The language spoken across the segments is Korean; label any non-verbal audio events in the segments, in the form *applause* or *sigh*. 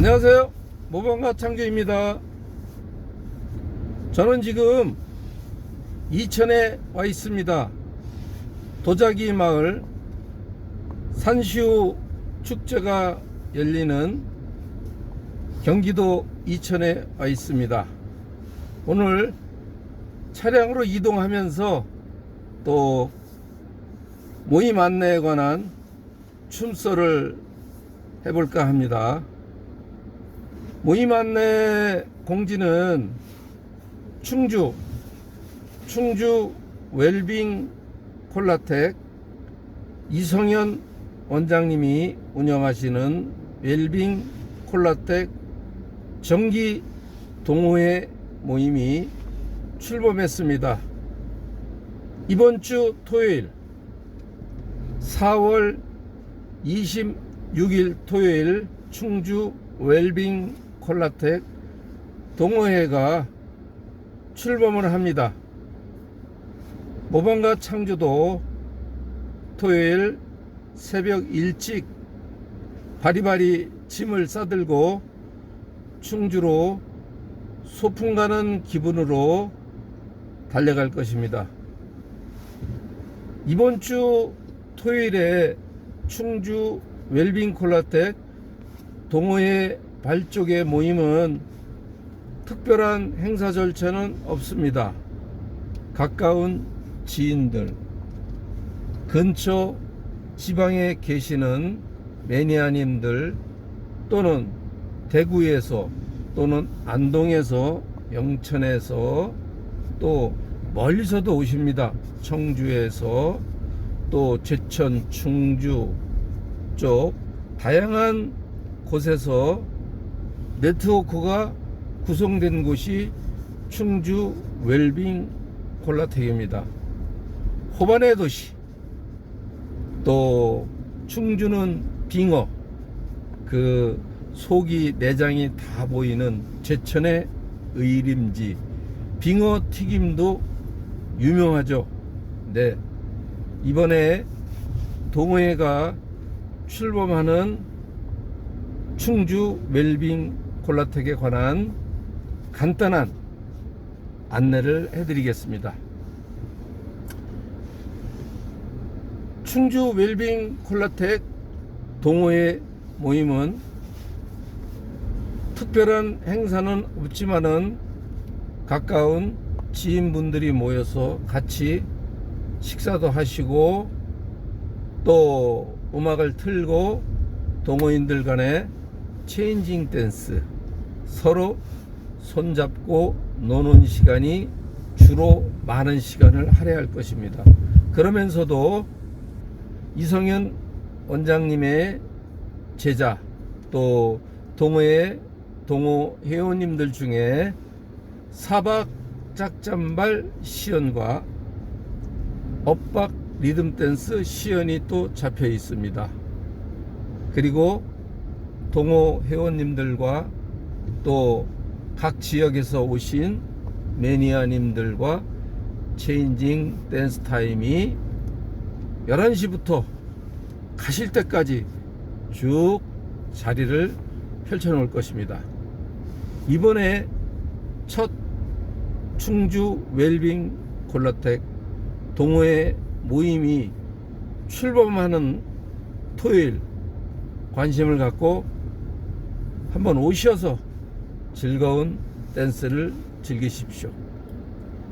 안녕하세요. 모방가 창조입니다. 저는 지금 이천에 와 있습니다. 도자기 마을 산시호 축제가 열리는 경기도 이천에 와 있습니다. 오늘 차량으로 이동하면서 또 모임 안내에 관한 춤소를 해볼까 합니다. 모임 안내 공지는 충주 충주 웰빙 콜라텍 이성현 원장님이 운영하시는 웰빙 콜라텍 정기 동호회 모임이 출범했습니다. 이번 주 토요일 4월 26일 토요일 충주 웰빙 콜라텍 동호회가 출범을 합니다. 모방가 창주도 토요일 새벽 일찍 바리바리 짐을 싸들고 충주로 소풍 가는 기분으로 달려갈 것입니다. 이번 주 토요일에 충주 웰빙 콜라텍 동호회 발족의 모임은 특별한 행사 절차는 없습니다. 가까운 지인들, 근처 지방에 계시는 매니아님들 또는 대구에서 또는 안동에서 영천에서 또 멀리서도 오십니다. 청주에서 또 제천, 충주 쪽 다양한 곳에서 네트워크가 구성된 곳이 충주 웰빙 콜라텍입니다. 호반의 도시 또 충주는 빙어 그 속이 내장이 다 보이는 제천의 의림지 빙어 튀김도 유명하죠. 네. 이번에 동호회가 출범하는 충주 웰빙 콜라텍에 관한 간단한 안내를 해드리겠습니다. 충주 웰빙 콜라텍 동호회 모임은 특별한 행사는 없지만은 가까운 지인분들이 모여서 같이 식사도 하시고 또 음악을 틀고 동호인들 간에 체인징 댄스 서로 손잡고 노는 시간이 주로 많은 시간을 할애할 것입니다. 그러면서도 이성현 원장님의 제자 또 동호회 동호 회원님들 중에 사박 짝잠발 시연과 엇박 리듬 댄스 시연이 또 잡혀 있습니다. 그리고 동호 회원님들과 또 각 지역에서 오신 매니아님들과 체인징 댄스 타임이 11시부터 가실 때까지 쭉 자리를 펼쳐 놓을 것입니다. 이번에 첫 충주 웰빙 콜라텍 동호회 모임이 출범하는 토요일 관심을 갖고 한번 오셔서 즐거운 댄스를 즐기십시오.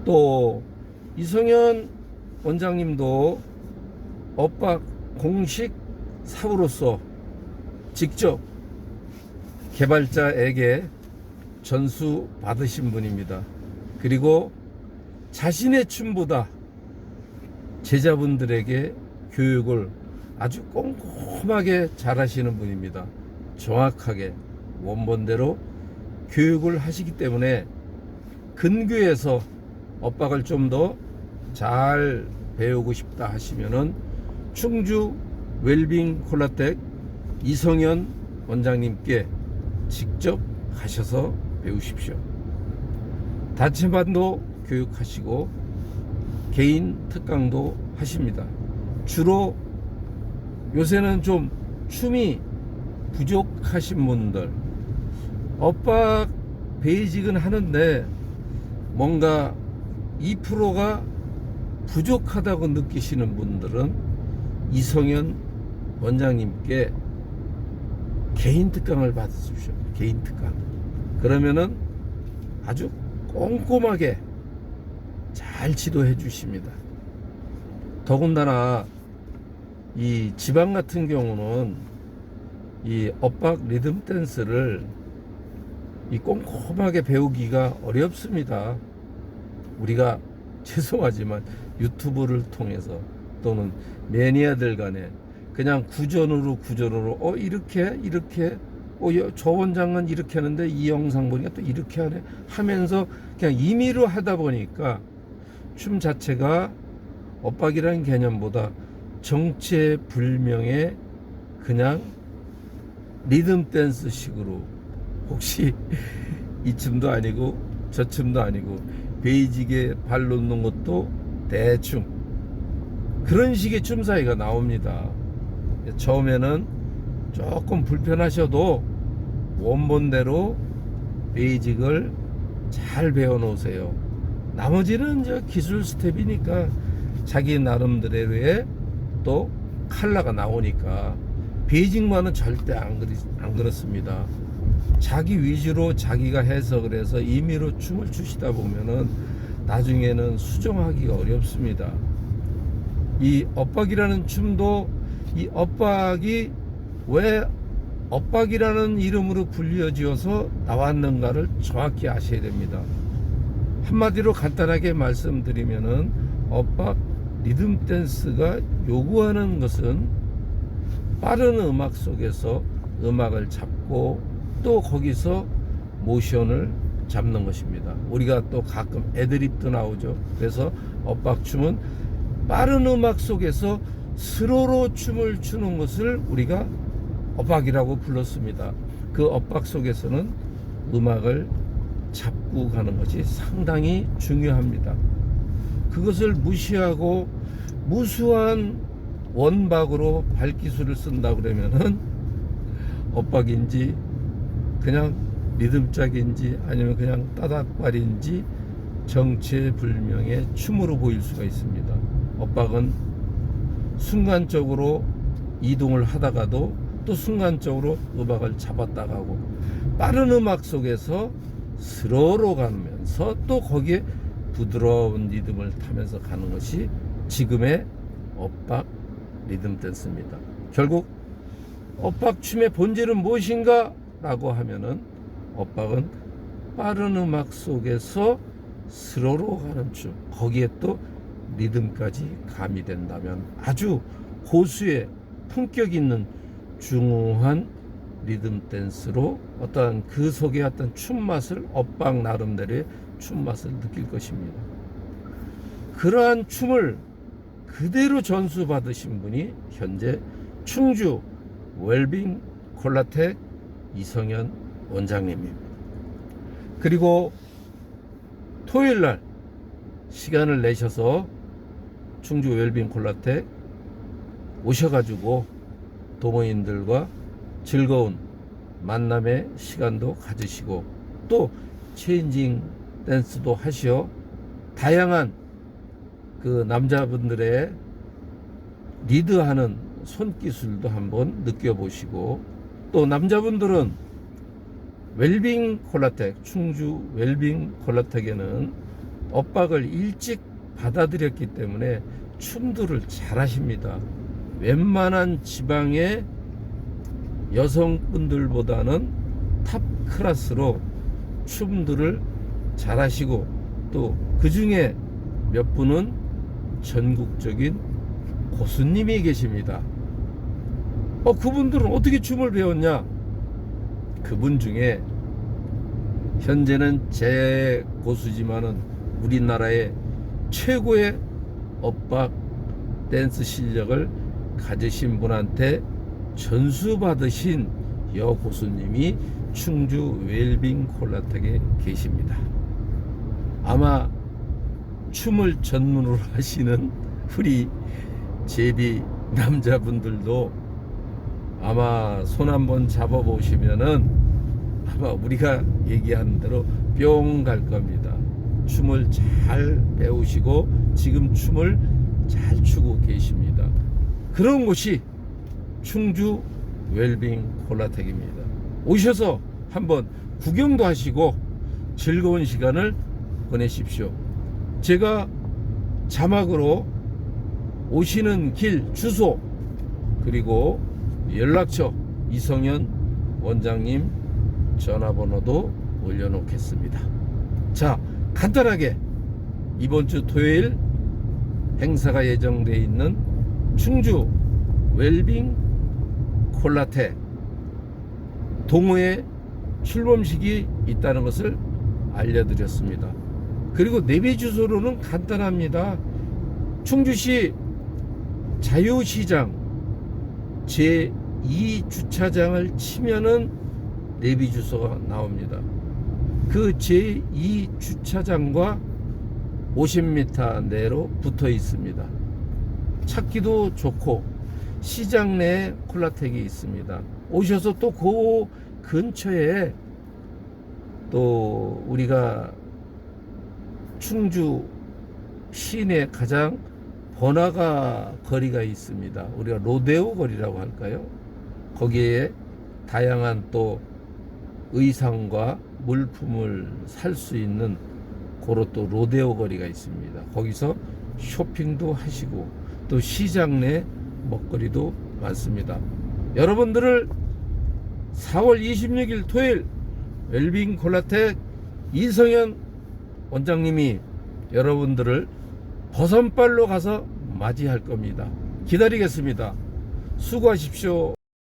또 이성현 원장님도 엇박 공식 사부로서 직접 개발자에게 전수 받으신 분입니다. 그리고 자신의 춤보다 제자분들에게 교육을 아주 꼼꼼하게 잘하시는 분입니다. 정확하게 원본대로 교육을 하시기 때문에 근교에서 엇박을 좀 더 잘 배우고 싶다 하시면은 충주 웰빙 콜라텍 이성현 원장님께 직접 가셔서 배우십시오. 단체반도 교육하시고 개인 특강도 하십니다. 주로 요새는 좀 춤이 부족하신 분들 엇박 베이직은 하는데 뭔가 2%가 부족하다고 느끼시는 분들은 이성현 원장님께 개인 특강을 받으십시오. 개인 특강. 그러면은 아주 꼼꼼하게 잘 지도해 주십니다. 더군다나 이 지방 같은 경우는 이 엇박 리듬 댄스를 이 꼼꼼하게 배우기가 어렵습니다. 우리가 *laughs* 죄송하지만 유튜브를 통해서 또는 매니아들 간에 그냥 구전으로 구전으로 어 이렇게 이렇게 어저 원장은 이렇게 하는데 이 영상 보니까 또 이렇게 하네 하면서 그냥 임의로 하다 보니까 춤 자체가 엇박이라는 개념보다 정체불명의 그냥 리듬 댄스 식으로 혹시 이 춤도 아니고 저 춤도 아니고 베이직에 발 놓는 것도 대충 그런 식의 춤 사이가 나옵니다. 처음에는 조금 불편하셔도 원본대로 베이직을 잘 배워 놓으세요. 나머지는 이제 기술 스텝이니까 자기 나름대로의 또 칼라가 나오니까 베이직만은 절대 안, 그리, 안 그렇습니다. 자기 위주로 자기가 해서 임의로 춤을 추시다 보면은 나중에는 수정하기가 어렵습니다. 이 엇박이라는 춤도 이 엇박이 왜 엇박이라는 이름으로 불려지어서 나왔는가를 정확히 아셔야 됩니다. 한마디로 간단하게 말씀드리면은 엇박 리듬 댄스가 요구하는 것은 빠른 음악 속에서 음악을 잡고 또 거기서 모션을 잡는 것입니다. 우리가 또 가끔 애드립도 나오죠. 그래서 엇박춤은 빠른 음악 속에서 스로로 춤을 추는 것을 우리가 엇박이라고 불렀습니다. 그 엇박 속에서는 음악을 잡고 가는 것이 상당히 중요합니다. 그것을 무시하고 무수한 원박으로 발기술을 쓴다 그러면은 엇박인지 그냥 리듬짝인지 아니면 그냥 따닥발인지 정체불명의 춤으로 보일 수가 있습니다. 엇박은 순간적으로 이동을 하다가도 또 순간적으로 음악을 잡았다 가고 빠른 음악 속에서 스로로 가면서 또 거기에 부드러운 리듬을 타면서 가는 것이 지금의 엇박 리듬 댄스입니다. 결국 엇박 춤의 본질은 무엇인가? 라고 하면은 엇박은 빠른 음악 속에서 스로로 가는 춤 거기에 또 리듬까지 가미된다면 아주 고수의 품격 있는 중후한 리듬 댄스로 어떠한 그 속의 어떤 춤 맛을 엇박 나름대로의 춤 맛을 느낄 것입니다. 그러한 춤을 그대로 전수 받으신 분이 현재 충주 웰빙 콜라텍 이성현 원장님입니다. 그리고 토요일 날 시간을 내셔서 충주 웰빙 콜라텍 오셔가지고 동호인들과 즐거운 만남의 시간도 가지시고 또 체인징 댄스도 하시어 다양한 그 남자분들의 리드하는 손기술도 한번 느껴보시고 또 남자분들은 웰빙 콜라텍 충주 웰빙 콜라텍에는 엇박을 일찍 받아들였기 때문에 춤들을 잘 하십니다. 웬만한 지방의 여성분들보다는 탑 클래스로 춤들을 잘 하시고 또 그 중에 몇 분은 전국적인 고수님이 계십니다. 어, 그분들은 어떻게 춤을 배웠냐? 그분 중에 현재는 제 고수지만은 우리나라의 최고의 엇박 댄스 실력을 가지신 분한테 전수 받으신 여 고수님이 충주 웰빙 콜라텍에 계십니다. 아마 춤을 전문으로 *laughs* 하시는 우리 제비 남자분들도 아마 손 한번 잡아보시면은 아마 우리가 얘기하는 대로 뿅 갈 겁니다. 춤을 잘 배우시고 지금 춤을 잘 추고 계십니다. 그런 곳이 충주 웰빙 콜라텍입니다. 오셔서 한번 구경도 하시고 즐거운 시간을 보내십시오. 제가 자막으로 오시는 길 주소 그리고 연락처 이성현 원장님 전화번호도 올려놓겠습니다. 자, 간단하게 이번 주 토요일 행사가 예정되어 있는 충주 웰빙 콜라테 동호회 출범식이 있다는 것을 알려드렸습니다. 그리고 내비 주소로는 간단합니다. 충주시 자유시장 제 2주차장을 치면은 내비 주소가 나옵니다. 그 제2 주차장과 50m 내로 붙어 있습니다. 찾기도 좋고 시장 내에 콜라텍이 있습니다. 오셔서 또 그 근처에 또 우리가 충주 시내 가장 번화가 거리가 있습니다. 우리가 로데오 거리라고 할까요? 거기에 다양한 또 의상과 물품을 살 수 있는 고로 또 로데오 거리가 있습니다. 거기서 쇼핑도 하시고 또 시장 내 먹거리도 많습니다. 여러분들을 4월 26일 토요일 웰빙 콜라텍 이성현 원장님이 여러분들을 버선발로 가서 맞이할 겁니다. 기다리겠습니다. 수고하십시오.